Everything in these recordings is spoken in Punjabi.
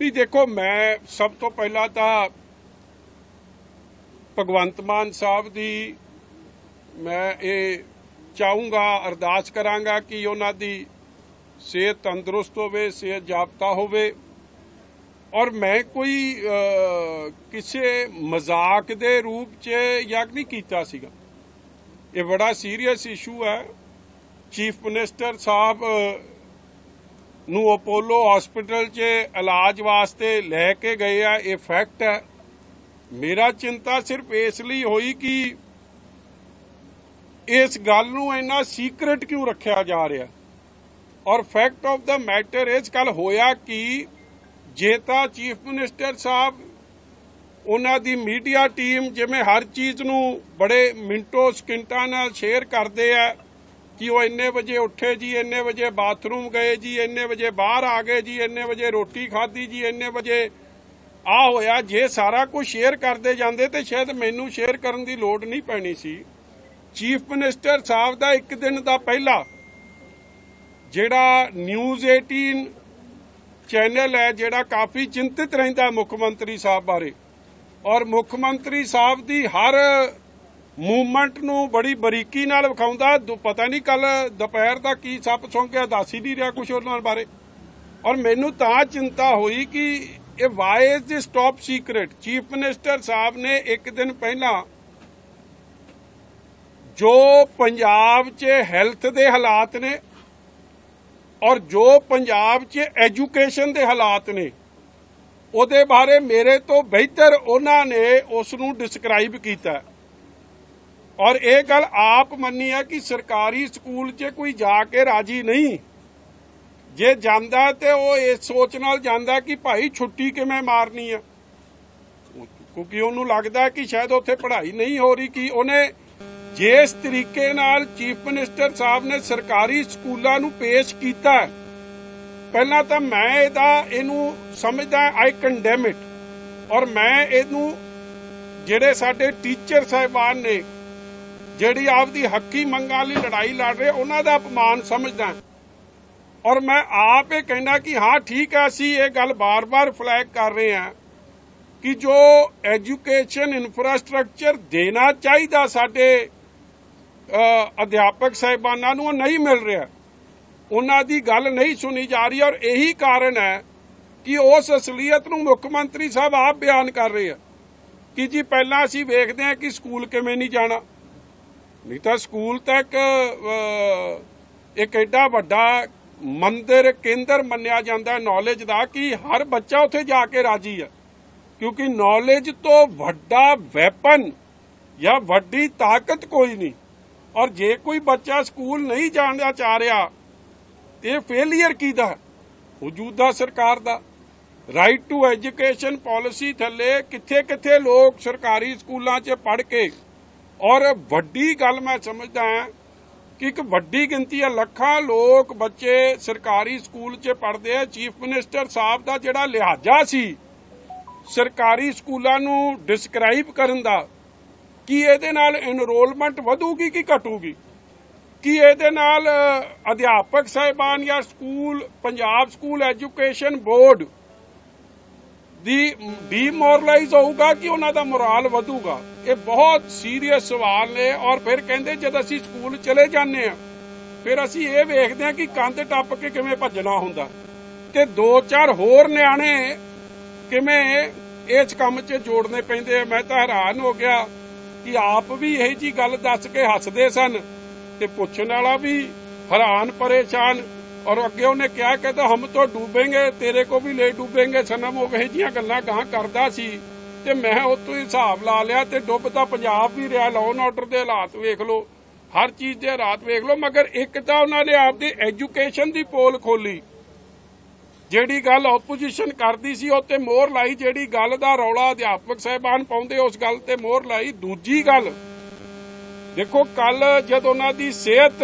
ਵੀ ਦੇਖੋ, ਮੈਂ ਸਭ ਤੋਂ ਪਹਿਲਾਂ ਤਾਂ ਭਗਵੰਤ ਮਾਨ ਸਾਹਿਬ ਦੀ ਮੈਂ ਇਹ ਚਾਹੂੰਗਾ, ਅਰਦਾਸ ਕਰਾਂਗਾ ਕਿ ਉਹਨਾਂ ਦੀ ਸਿਹਤ ਤੰਦਰੁਸਤ ਹੋਵੇ, ਸਿਹਤ ਜਾਪਤਾ ਹੋਵੇ। ਔਰ ਮੈਂ ਕੋਈ ਕਿਸੇ ਮਜ਼ਾਕ ਦੇ ਰੂਪ 'ਚ ਯੱਗ ਨਹੀਂ ਕੀਤਾ ਸੀਗਾ। ਇਹ ਬੜਾ ਸੀਰੀਅਸ ਇਸ਼ੂ ਹੈ। ਚੀਫ ਮਿਨਿਸਟਰ ਸਾਹਿਬ ਨੂੰ ਅਪੋਲੋ ਹਸਪੀਟਲ 'ਚ ਇਲਾਜ ਵਾਸਤੇ ਲੈ ਕੇ ਗਏ ਆ, ਇਹ ਫੈਕਟ ਹੈ। ਮੇਰਾ ਚਿੰਤਾ ਸਿਰਫ ਇਸ ਲਈ ਹੋਈ ਕਿ ਇਸ ਗੱਲ ਨੂੰ ਇੰਨਾ ਸੀਕ੍ਰੀਟ ਕਿਉਂ ਰੱਖਿਆ ਜਾ ਰਿਹਾ? ਔਰ ਫੈਕਟ ਆਫ ਦਾ ਮੈਟਰ ਇਸ ਕੱਲ ਹੋਇਆ ਕਿ ਜੇ ਤਾਂ ਚੀਫ ਮਿਨਿਸਟਰ ਸਾਹਿਬ, ਉਹਨਾਂ ਦੀ ਮੀਡੀਆ ਟੀਮ ਜਿਵੇਂ ਹਰ ਚੀਜ਼ ਨੂੰ ਬੜੇ ਮਿੰਟੋ ਸਕਿੰਟਾਂ ਨਾਲ ਸ਼ੇਅਰ ਕਰਦੇ ਆ ਕਿ ਉਹ ਇੰਨੇ ਵਜੇ ਉੱਠੇ ਜੀ, ਇੰਨੇ ਵਜੇ ਬਾਥਰੂਮ ਗਏ ਜੀ, ਇੰਨੇ ਵਜੇ ਬਾਹਰ ਆ ਗਏ ਜੀ, ਇੰਨੇ ਵਜੇ ਰੋਟੀ ਖਾਧੀ ਜੀ, ਇੰਨੇ ਵਜੇ ਆ ਹੋਇਆ। ਜੇ ਸਾਰਾ ਕੁਝ ਸ਼ੇਅਰ ਕਰਦੇ ਜਾਂਦੇ ਤੇ ਸ਼ਾਇਦ ਮੈਨੂੰ ਸ਼ੇਅਰ ਕਰਨ ਦੀ ਲੋੜ ਨਹੀਂ ਪੈਣੀ ਸੀ। ਚੀਫ ਮਿਨਿਸਟਰ ਸਾਹਿਬ ਦਾ ਇੱਕ ਦਿਨ ਦਾ ਪਹਿਲਾ ਜਿਹੜਾ ਨਿਊਜ਼ 18 ਚੈਨਲ ਹੈ, ਜਿਹੜਾ ਕਾਫੀ ਚਿੰਤਿਤ ਰਹਿੰਦਾ ਮੁੱਖ ਮੰਤਰੀ ਸਾਹਿਬ ਬਾਰੇ। ਔਰ ਮੁੱਖ ਮੰਤਰੀ ਸਾਹਿਬ ਦੀ ਹਰ ਮੂਵਮੈਂਟ ਨੂੰ ਬੜੀ ਬਰੀਕੀ ਨਾਲ ਵਿਖਾਉਂਦਾ। ਦੁ- ਪਤਾ ਨਹੀਂ ਕੱਲ ਦੁਪਹਿਰ ਦਾ ਕੀ ਸੱਪ ਸੌਂਕਿਆ ਦੱਸ ਹੀ ਨਹੀਂ ਰਿਹਾ ਕੁਝ ਉਹਨਾਂ ਬਾਰੇ। ਔਰ ਮੈਨੂੰ ਤਾਂ ਚਿੰਤਾ ਹੋਈ ਕਿ ਇਹ why is this top secret chief minister ਸਾਹਿਬ ਨੇ ਇੱਕ ਦਿਨ ਪਹਿਲਾਂ ਜੋ ਪੰਜਾਬ 'ਚ ਹੈਲਥ ਦੇ ਹਾਲਾਤ ਨੇ ਔਰ ਜੋ ਪੰਜਾਬ 'ਚ ਐਜੂਕੇਸ਼ਨ ਦੇ ਹਾਲਾਤ ਨੇ, ਉਹਦੇ ਬਾਰੇ ਮੇਰੇ ਤੋਂ ਬਿਹਤਰ ਉਹਨਾਂ ਨੇ ਉਸ ਨੂੰ ਡਿਸਕ੍ਰਾਈਬ ਕੀਤਾ। ਔਰ ਇਹ ਗੱਲ ਆਪ ਮੰਨੀ ਹੈ ਕਿ ਸਰਕਾਰੀ ਸਕੂਲ 'ਚ ਕੋਈ ਜਾ ਕੇ ਰਾਜੀ ਨਹੀਂ। ਜੇ ਜਾਂਦਾ ਤੇ ਉਹ ਇਸ ਸੋਚ ਨਾਲ ਜਾਂਦਾ ਕਿ ਭਾਈ ਛੁੱਟੀ ਕਿਵੇਂ ਮਾਰਨੀ ਆ? ਕਿਉਂਕਿ ਉਹਨੂੰ ਲੱਗਦਾ ਕਿ ਸ਼ਾਇਦ ਉੱਥੇ ਪੜ੍ਹਾਈ ਨਹੀਂ ਹੋ ਰਹੀ ਕਿ ਉਹਨੇ ਜਿਸ ਤਰੀਕੇ ਨਾਲ ਚੀਫ ਮਿਨਿਸਟਰ ਸਾਹਿਬ ਨੇ ਸਰਕਾਰੀ ਸਕੂਲਾਂ ਨੂੰ ਪੇਸ਼ ਕੀਤਾ ਪਹਿਲਾਂ ਤਾਂ ਮੈਂ ਇਹਦਾ, ਇਹਨੂੰ ਸਮਝਦਾ ਆਈ ਕੰਡੈਮ ਇਟ ਔਰ ਮੈਂ ਇਹਨੂੰ, ਜਿਹੜੇ ਸਾਡੇ ਟੀਚਰ ਸਾਹਿਬਾਨ ਨੇ ਜਿਹੜੀ ਆਪਦੀ ਹੱਕੀ ਮੰਗਾਂ ਲਈ ਲੜਾਈ ਲੜ ਰਹੇ, ਉਹਨਾਂ ਦਾ ਅਪਮਾਨ ਸਮਝਦਾ ਔਰ ਮੈਂ ਆਪ ਇਹ ਕਹਿੰਦਾ ਕਿ ਹਾਂ, ਠੀਕ ਹੈ, ਅਸੀਂ ਇਹ ਗੱਲ ਬਾਰ-ਬਾਰ ਫਲੈਗ ਕਰ ਰਹੇ ਹਾਂ ਕਿ ਜੋ ਐਜੂਕੇਸ਼ਨ ਇਨਫਰਾਸਟ੍ਰਕਚਰ ਦੇਣਾ ਚਾਹੀਦਾ ਸਾਡੇ ਅਧਿਆਪਕ ਸਾਹਿਬਾਨਾਂ ਨੂੰ, ਉਹ ਨਹੀਂ ਮਿਲ ਰਿਹਾ। ਉਹਨਾਂ ਦੀ ਗੱਲ ਨਹੀਂ ਸੁਣੀ ਜਾ ਰਹੀ ਔਰ ਇਹੀ ਕਾਰਨ ਹੈ ਕਿ ਉਸ ਅਸਲੀਅਤ ਨੂੰ ਮੁੱਖ ਮੰਤਰੀ ਸਾਹਿਬ ਆਪ ਬਿਆਨ ਕਰ ਰਹੇ ਆ। ਕਿ ਜੀ ਪਹਿਲਾਂ ਅਸੀਂ ਵੇਖਦੇ ਹਾਂ ਕਿ ਸਕੂਲ ਕਿਵੇਂ ਨਹੀਂ ਜਾਣਾ। ਨਹੀਂ ਤਾਂ ਸਕੂਲ ਤੱਕ ਇੱਕ ਐਡਾ ਵੱਡਾ ਮੰਦਿਰ, ਕੇਂਦਰ ਮੰਨਿਆ ਜਾਂਦਾ ਨੌਲੇਜ ਦਾ ਕਿ ਹਰ ਬੱਚਾ ਉੱਥੇ ਜਾ ਕੇ ਰਾਜੀ ਹੈ। ਕਿਉਂਕਿ ਨੌਲੇਜ ਤੋਂ ਵੱਡਾ ਵੈਪਨ ਜਾਂ ਵੱਡੀ ਤਾਕਤ ਕੋਈ ਨਹੀਂ। ਔਰ ਜੇ ਕੋਈ ਬੱਚਾ ਸਕੂਲ ਨਹੀਂ ਜਾਣਾ ਚਾਹ ਰਿਹਾ ਤੇ ਫੇਲਿਅਰ ਕਿਹਦਾ ਮੌਜੂਦਾ ਸਰਕਾਰ ਦਾ। ਰਾਈਟ ਟੂ ਐਜੂਕੇਸ਼ਨ ਪਾਲਿਸੀ ਥੱਲੇ ਕਿੱਥੇ ਕਿੱਥੇ ਲੋਕ ਸਰਕਾਰੀ ਸਕੂਲਾਂ 'ਚ ਪੜ੍ਹ ਕੇ ਔਰ ਵੱਡੀ ਗੱਲ ਮੈਂ ਸਮਝਦਾ ਹਾਂ ਕਿ ਇੱਕ ਵੱਡੀ ਗਿਣਤੀ ਹੈ, ਲੱਖਾਂ ਲੋਕ ਬੱਚੇ ਸਰਕਾਰੀ ਸਕੂਲ 'ਚ ਪੜ੍ਹਦੇ ਆ। ਚੀਫ ਮਿਨਿਸਟਰ ਸਾਹਿਬ ਦਾ ਜਿਹੜਾ ਲਿਹਾਜ਼ਾ ਸੀ ਸਰਕਾਰੀ ਸਕੂਲਾਂ ਨੂੰ ਡਿਸਕ੍ਰਾਈਬ ਕਰਨ ਦਾ, ਕੀ ਇਹਦੇ ਨਾਲ ਐਨਰੋਲਮੈਂਟ ਵਧੂਗੀ ਕਿ ਘਟੂਗੀ? ਕੀ ਇਹਦੇ ਨਾਲ ਅਧਿਆਪਕ ਸਾਹਿਬਾਨ ਜਾਂ school, Punjab school education board ਦੀ ਡੀਮੋਰਲਾਈਜ਼ ਹੋਊਗਾ ਕਿ ਉਹਨਾਂ ਦਾ ਮੋਰਲ ਵਧੂਗਾ? ਇਹ ਬਹੁਤ ਸੀਰੀਅਸ ਸਵਾਲ ਨੇ ਔਰ ਫਿਰ ਕਹਿੰਦੇ ਜਦ ਅਸੀਂ ਸਕੂਲ ਚਲੇ ਜਾਂਦੇ ਆ ਫਿਰ ਅਸੀਂ ਇਹ ਵੇਖਦੇ ਆ ਕਿ ਕੰਧ ਟੱਪ ਕੇ ਕਿਵੇਂ ਭੱਜਣਾ ਹੁੰਦਾ। ਤੇ ਦੋ ਚਾਰ ਹੋਰ ਨਿਆਣੇ ਕਿਵੇਂ ਇਸ ਕੰਮ 'ਚ ਜੋੜਨੇ ਪੈਂਦੇ ਆ। ਮੈਂ ਤਾਂ ਹੈਰਾਨ ਹੋ ਗਿਆ ਕਿ ਆਪ ਵੀ ਇਹੀ ਜੀ ਗੱਲ ਦੱਸ ਕੇ ਹੱਸਦੇ ਸਨ ਤੇ ਪੁੱਛਣ ਵਾਲਾ ਵੀ ਹੈਰਾਨ ਪਰੇਸ਼ਾਨ ਔਰ ਅੱਗੇ ਉਹਨੇ ਕਿਹਾ, ਕਹਿੰਦਾ ਤਾਂ ਹਮ ਤੋਂ ਡੂਬेंगे ਤੇਰੇ ਕੋ ਵੀ ਲੈ ਡੂਬेंगे ਸਨਮ ਉਹ ਇਹ ਜੀਆਂ ਗੱਲਾਂ ਗਾਂ ਕਰਦਾ ਸੀ। ਤੇ ਮੈਂ ਉਹ ਹਿਸਾਬ ਲਾ ਲਿਆ ਤੇ ਡੁੱਬਦਾ ਪੰਜਾਬ ਵੀ ਰਿਹਾ ਲਾਅ ਆਰਡਰ ਦੇ ਹਾਲਾਤ ਵੇਖ ਲਓ। ਹਰ ਚੀਜ਼ ਦੇ ਹਾਲਾਤ ਵੇਖ ਲਓ। ਮਗਰ ਇੱਕ ਤਾਂ ਉਹਨਾਂ ਨੇ ਆਪਦੀ ਐਜੂਕੇਸ਼ਨ ਦੀ ਪੋਲ ਖੋਲੀ ਜਿਹੜੀ ਗੱਲ ਆਪੋਜੀਸ਼ਨ ਕਰਦੀ ਸੀ, ਉਹ ਤੇ ਮੋਹਰ ਲਾਈ ਜਿਹੜੀ ਗੱਲ ਦਾ ਰੌਲਾ ਅਧਿਆਪਕ ਸਾਹਿਬਾਨ ਪਾਉਂਦੇ, ਉਸ ਗੱਲ ਤੇ ਮੋਹਰ ਲਾਈ। ਦੂਜੀ ਗੱਲ, ਦੇਖੋ ਕੱਲ ਜਦ ਉਹਨਾਂ ਦੀ ਸਿਹਤ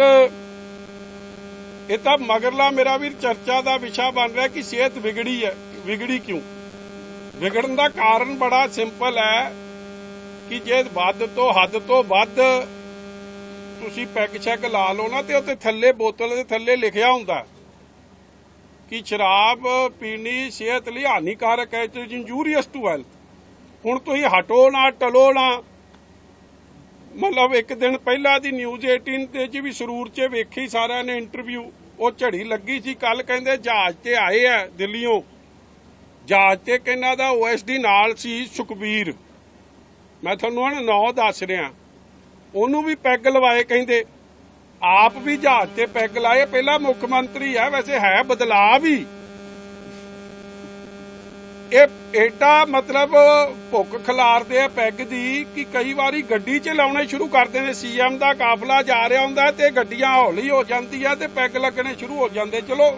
ਇਹ ਤਾਂ ਮਗਰਲਾ ਮੇਰਾ ਵੀਰ ਚਰਚਾ ਦਾ ਵਿਸ਼ਾ ਬਣ ਰਿਹਾ ਕਿ ਸਿਹਤ ਵਿਗੜੀ ਹੈ। ਵਿਗੜੀ ਕਿਉਂ? ਵਿਗੜਨ ਦਾ ਕਾਰਨ ਬੜਾ ਸਿੰਪਲ ਹੈ ਕਿ ਜੇ ਵੱਧ ਤੋਂ ਹੱਦ ਤੋਂ ਵੱਧ ਤੁਸੀਂ ਪੈਕ ਚੈੱਕ ਲਾ ਲਓ ਨਾ ਤੇ ਉੱਤੇ ਥੱਲੇ ਬੋਤਲ ਦੇ ਥੱਲੇ ਲਿਖਿਆ ਹੁੰਦਾ ਕਿ ਸ਼ਰਾਬ ਪੀਣੀ ਸਿਹਤ ਲਈ ਹਾਨੀਕਾਰਕ ਹੈ ਇਟ ਇੰਜੂਰੀਅਸ ਟੂ ਹੈਲਥ ਹੁਣ ਤੁਸੀਂ ਹਟੋ ਨਾ, ਟਲੋ ਨਾ। ਮਤਲਬ ਇੱਕ ਦਿਨ ਪਹਿਲਾਂ ਦੀ ਨਿਊਜ਼ 18 ਤੇ ਚ ਵੀ ਸਰੂਰ 'ਚ ਵੇਖੀ ਸਾਰਿਆਂ ਨੇ ਇੰਟਰਵਿਊ ਉਹ ਝੜੀ ਲੱਗੀ ਸੀ। ਕੱਲ ਕਹਿੰਦੇ ਜਹਾਜ਼ ਤੇ ਆਏ ਆ ਦਿੱਲੀੋਂ ਜਹਾਜ਼ ਤੇ ਕਿੰਨਾ ਦਾ ਓਐਸਡੀ ਨਾਲ ਸੀ ਸੁਖਬੀਰ। ਮੈਂ ਤੁਹਾਨੂੰ ਹੁਣ ਨੌ ਦੱਸ ਰਿਹਾ। ਉਹਨੂੰ ਵੀ ਪੈਗ ਲਵਾਏ ਕਹਿੰਦੇ। ਆਪ ਵੀ ਜਹਾਜ਼ ਤੇ ਪੈਗ ਲਾਏ। ਪਹਿਲਾ ਮੁੱਖ ਮੰਤਰੀ ਆ, ਵੈਸੇ ਹੈ ਬਦਲਾਅ ਵੀ। ਇਹ ਏਡਾ ਮਤਲਬ ਭੁੱਖ ਖਿਲਾਰਦੇ ਆ ਪੈਗ ਦੀ ਕਿ ਕਈ ਵਾਰੀ ਗੱਡੀ 'ਚ ਲਾਉਣੇ ਸ਼ੁਰੂ ਕਰਦੇ ਨੇ ਸੀਐਮ ਦਾ ਕਾਫਲਾ ਜਾ ਰਿਹਾ ਹੁੰਦਾ ਤੇ ਗੱਡੀਆਂ ਹੌਲੀ ਹੋ ਜਾਂਦੀਆਂ ਤੇ ਪੈਗ ਲੱਗਣੇ ਸ਼ੁਰੂ ਹੋ ਜਾਂਦੇ। ਚਲੋ,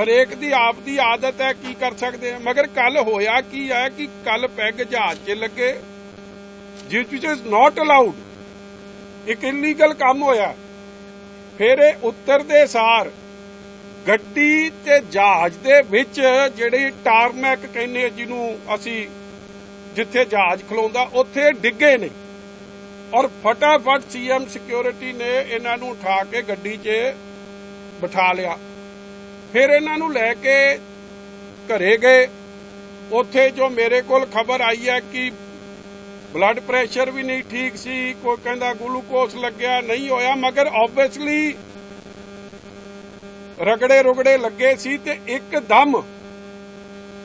ਹਰੇਕ ਦੀ ਆਪ ਦੀ ਆਦਤ ਹੈ, ਕੀ ਕਰ ਸਕਦੇ ਆ? ਮਗਰ ਕੱਲ ਹੋਇਆ ਕੀ ਹੈ ਕਿ ਕੱਲ ਪੈਗ ਜਹਾਜ਼ 'ਚ ਲੱਗੇ, ਜਿਸ ਵਿਚ ਇਜ਼ ਨਾਟ ਅਲਾਉਡ ਇੱਕ ਇਲੀਗਲ ਕੰਮ ਹੋਇਆ। ਫਿਰ ਇਹ ਉੱਤਰਦੇ ਸਾਰ ਗੱਡੀ ਤੇ ਜਹਾਜ਼ ਦੇ ਵਿੱਚ ਜਿਹੜੀ ਟਾਰਮੈਕ ਕਹਿੰਦੇ ਜਿਹਨੂੰ ਅਸੀਂ ਜਿੱਥੇ ਜਹਾਜ਼ ਖਲੋਂਦਾ, ਉੱਥੇ ਡਿੱਗੇ ਨੇ। ਔਰ ਫਟਾਫਟ ਸੀਐਮ ਸਿਕਿਉਰਿਟੀ ਨੇ ਇਹਨਾਂ ਨੂੰ ਉਠਾ ਕੇ ਗੱਡੀ 'ਚ ਬਿਠਾ ਲਿਆ। ਫਿਰ ਇਹਨਾਂ ਨੂੰ ਲੈ ਕੇ ਘਰੇ ਗਏ। ਉੱਥੇ ਜੋ ਮੇਰੇ ਕੋਲ ਖਬਰ ਆਈ ਹੈ ਕਿ ਬਲੱਡ ਪ੍ਰੈਸ਼ਰ ਵੀ ਨਹੀਂ ਠੀਕ ਸੀ, ਕੋਈ ਕਹਿੰਦਾ ਗਲੂਕੋਸ ਲੱਗਿਆ, ਨਹੀਂ ਹੋਇਆ, ਮਗਰ ਆਬਵੀਅਸਲੀ ਰਗੜੇ ਰੁਗੜੇ ਲੱਗੇ ਸੀ ਤੇ ਇੱਕਦਮ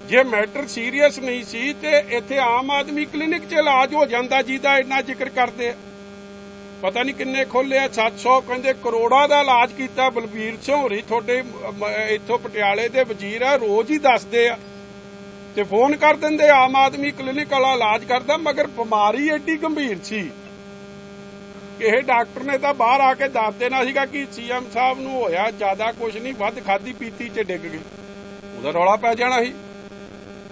ਜੇ ਮੈਟਰ ਸੀਰੀਅਸ ਨਹੀਂ ਸੀ ਤੇ ਇੱਥੇ ਆਮ ਆਦਮੀ ਕਲੀਨਿਕ 'ਚ ਇਲਾਜ ਹੋ ਜਾਂਦਾ ਜਿਹਦਾ ਇੰਨਾ ਜ਼ਿਕਰ ਕਰਦੇ ਆ। ਪਤਾ ਨਹੀਂ ਕਿੰਨੇ ਖੋਲਿਆ 700 ਕਹਿੰਦੇ ਕਰੋੜਾਂ ਦਾ ਇਲਾਜ ਕੀਤਾ ਬਲਬੀਰ ਸਿੰਘ ਹੋਰੀ ਤੁਹਾਡੇ ਅਮ, ਇੱਥੋਂ ਪਟਿਆਲੇ ਦੇ ਵਜ਼ੀਰ ਆ ਰੋਜ਼ ਹੀ ਦੱਸਦੇ ਆ। ਤੇ ਫੋਨ ਕਰ ਦਿੰਦੇ ਆਮ ਆਦਮੀ ਕਲੀਨਿਕ ਵਾਲਾ ਇਲਾਜ ਕਰਦਾ ਮਗਰ ਬਿਮਾਰੀ ਐਡੀ ਗੰਭੀਰ ਸੀ। ਕਿ ਇਹ ਡਾਕਟਰ ਨੇ ਤਾਂ ਬਾਹਰ ਆ ਕੇ ਦੱਸ ਦੇਣਾ ਸੀਗਾ ਕਿ ਸੀਐਮ ਸਾਹਿਬ ਨੂੰ ਹੋਇਆ ਜ਼ਿਆਦਾ ਕੁਝ ਨਹੀਂ, ਵੱਧ ਖਾਦੀ ਪੀਤੀ 'ਚ ਡਿੱਗ ਗਈ। ਉਹਦਾ ਰੌਲਾ ਪੈ ਜਾਣਾ ਸੀ।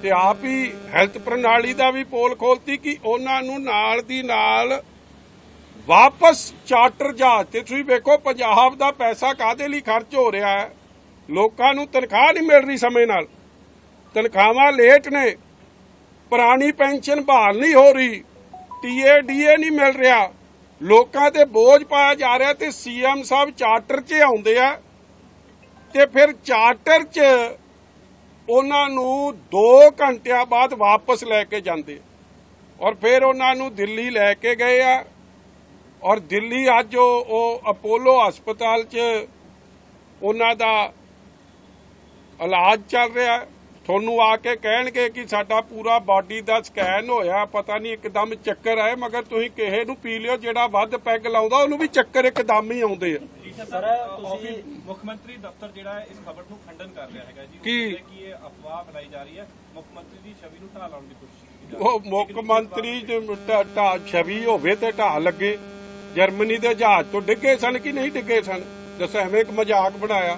ਤੇ ਆਪ ਹੀ ਹੈਲਥ ਪ੍ਰਣਾਲੀ ਦਾ ਵੀ ਪੋਲ ਖੋਲਤੀ ਕਿ ਉਹਨਾਂ ਨੂੰ ਨਾਲ ਦੀ ਨਾਲ ਵਾਪਸ ਚਾਰਟਰ ਜਹਾਜ਼ ਤੇ, ਤੁਸੀਂ ਵੇਖੋ ਪੰਜਾਬ ਦਾ ਪੈਸਾ ਕਾਦੇ ਲਈ ਖਰਚ ਹੋ ਰਿਹਾ ਹੈ? ਲੋਕਾਂ ਨੂੰ ਤਨਖਾਹ ਨਹੀਂ ਮਿਲ ਰਹੀ ਸਮੇਂ ਨਾਲ। ਤਨਖਾਹਾਂ ਲੇਟ ਨੇ। ਪੁਰਾਣੀ ਪੈਨਸ਼ਨ ਬਹਾਲ ਨਹੀਂ ਹੋ ਰਹੀ। ਟੀਏ ਡੀਏ ਨਹੀਂ ਮਿਲ ਰਿਹਾ। ਲੋਕਾਂ ਤੇ ਬੋਝ ਪਾਇਆ ਜਾ ਰਿਹਾ ਤੇ ਸੀਐਮ ਸਾਹਿਬ ਚਾਰਟਰ 'ਚ ਆਉਂਦੇ ਆ ਤੇ ਫਿਰ ਚਾਰਟਰ 'ਚ ਉਹਨਾਂ ਨੂੰ 2 ਘੰਟਿਆਂ ਬਾਅਦ ਵਾਪਸ ਲੈ ਕੇ ਜਾਂਦੇ ਔਰ ਫਿਰ ਉਹਨਾਂ ਨੂੰ ਦਿੱਲੀ ਲੈ ਕੇ ਗਏ ਆ ਔਰ ਦਿੱਲੀ ਅੱਜ ਉਹ ਅਪੋਲੋ ਹਸਪਤਾਲ 'ਚ ਉਹਨਾਂ ਦਾ ਇਲਾਜ ਚੱਲ ਰਿਹਾ ਹੈ। ਤੁਹਾਨੂੰ ਆ ਕੇ ਕਹਿਣਗੇ ਕਿ ਸਾਡਾ ਪੂਰਾ ਬਾਡੀ ਦਾ ਸਕੈਨ ਹੋਇਆ ਪਤਾ ਨਹੀਂ ਇੱਕਦਮ ਚੱਕਰ ਆਏ ਮਗਰ ਤੁਸੀਂ ਕਿਸੇ ਨੂੰ ਪੀ ਲਿਓ ਜਿਹੜਾ ਵੱਧ ਪੈਗ ਲਾਉਂਦਾ ਉਹਨੂੰ ਵੀ ਚੱਕਰ ਇੱਕਦਮ ਹੀ ਆਉਂਦੇ ਆ। ਸਰ ਤੁਸੀਂ ਮੁੱਖ ਮੰਤਰੀ ਦਫ਼ਤਰ ਜਿਹੜਾ ਹੈ ਇਸ ਖਬਰ ਨੂੰ ਖੰਡਨ ਕਰ ਰਿਹਾ ਹੈਗਾ ਜੀ। ਉਹ ਕੀ? ਕਹਿੰਦੇ ਕਿ ਇਹ ਅਫਵਾਹ ਫੈਲਾਈ ਜਾ ਰਹੀ ਹੈ ਮੁੱਖ ਮੰਤਰੀ ਦੀ ਛਵੀ ਨੂੰ ਢਾਹ ਲਾਉਣ ਦੀ ਕੋਸ਼ਿਸ਼ ਉਹ ਮੁੱਖ ਮੰਤਰੀ ਛਵੀ ਹੋਵੇ ਤੇ ਢਾਹ ਲੱਗੇ। ਜਰਮਨੀ ਦੇ ਜਹਾਜ਼ ਤੋਂ ਡਿੱਗੇ ਸਨ ਕਿ ਨਹੀਂ ਡਿੱਗੇ ਸਨ? ਦੱਸੋ ਐਵੇਂ ਇੱਕ ਮਜ਼ਾਕ ਬਣਾਇਆ।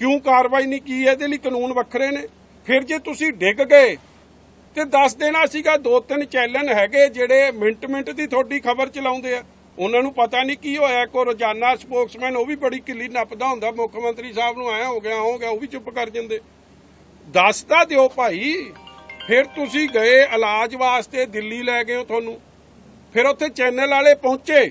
ਕਿਉਂ ਕਾਰਵਾਈ ਨਹੀਂ ਕੀ ਇਹਦੇ ਲਈ ਕਾਨੂੰਨ ਵੱਖਰੇ ਨੇ। ਫਿਰ ਜੇ ਤੁਸੀਂ ਡਿੱਗ ਗਏ, ਤੇ ਦੱਸ ਦੇਣਾ ਸੀਗਾ, ਦੋ ਤਿੰਨ ਚੈਨਲ ਹੈਗੇ ਜਿਹੜੇ ਮਿੰਟ ਮਿੰਟ ਦੀ ਤੁਹਾਡੀ ਖਬਰ ਚਲਾਉਂਦੇ ਆ। ਉਹਨਾਂ ਨੂੰ ਪਤਾ ਨਹੀਂ ਕੀ ਹੋਇਆ। ਕੋ ਰੋਜ਼ਾਨਾ ਸਪੋਕਸਮੈਨ, ਉਹ ਵੀ ਬੜੀ ਕਿੱਲੀ ਨੱਪਦਾ ਹੁੰਦਾ। ਮੁੱਖ ਮੰਤਰੀ ਸਾਹਿਬ ਨੂੰ ਆਇਆ ਹੋ ਗਿਆ ਹੋ ਗਿਆ, ਉਹ ਵੀ ਚੁੱਪ ਕਰ ਜਾਂਦੇ। ਦੱਸਦਾ ਦਿਓ ਭਾਈ। ਫਿਰ ਤੁਸੀਂ ਗਏ ਇਲਾਜ ਵਾਸਤੇ ਦਿੱਲੀ ਲੈ ਗਏ ਹੋ ਤੁਹਾਨੂੰ। ਫਿਰ ਉੱਥੇ ਚੈਨਲ ਵਾਲੇ ਪਹੁੰਚੇ।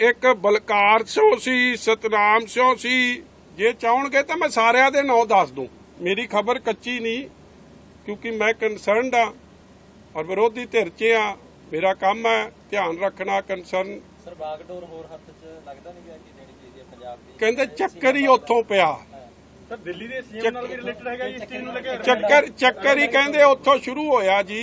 ਇੱਕ ਬਲਕਾਰ ਸਿੰਘ ਸੀ ਸਤਨਾਮ ਸਿੰਘ ਸੀ। ਜੇ ਚਾਹਣਗੇ ਤਾਂ ਮੈਂ ਸਾਰਿਆਂ ਦੇ ਨਾਂ ਦੱਸ ਦੂੰ। ਮੇਰੀ ਖਬਰ ਕੱਚੀ ਨਹੀਂ ਕਿਉਂਕਿ ਮੈਂ ਕੰਸਰਨਡ ਆ ਔਰ ਵਿਰੋਧੀ ਧਿਰ 'ਚ ਆ। ਮੇਰਾ ਕੰਮ ਹੈ ਧਿਆਨ ਰੱਖਣਾ ਕੰਸਰਨ ਸਰ ਬਾਗਡੋਰ ਹੋਰ ਹੱਥ 'ਚ ਲੱਗਦਾ ਨਹੀਂ ਪਿਆ ਕਿ ਦੇਣੀ ਚਾਹੀਦੀ ਹੈ ਪੰਜਾਬ ਦੀ? ਕਹਿੰਦੇ ਚੱਕਰ ਹੀ ਉੱਥੋਂ ਪਿਆ। ਸਰ ਦਿੱਲੀ ਦੇ ਸੀਐਮ ਨਾਲ ਵੀ ਰਿਲੇਟਡ ਹੈਗਾ ਜੀ ਇਸ ਚੀਜ਼ ਨੂੰ ਲੈ ਕੇ? ਚੱਕਰ ਚੱਕਰ ਹੀ ਕਹਿੰਦੇ ਉੱਥੋਂ ਸ਼ੁਰੂ ਹੋਇਆ ਜੀ।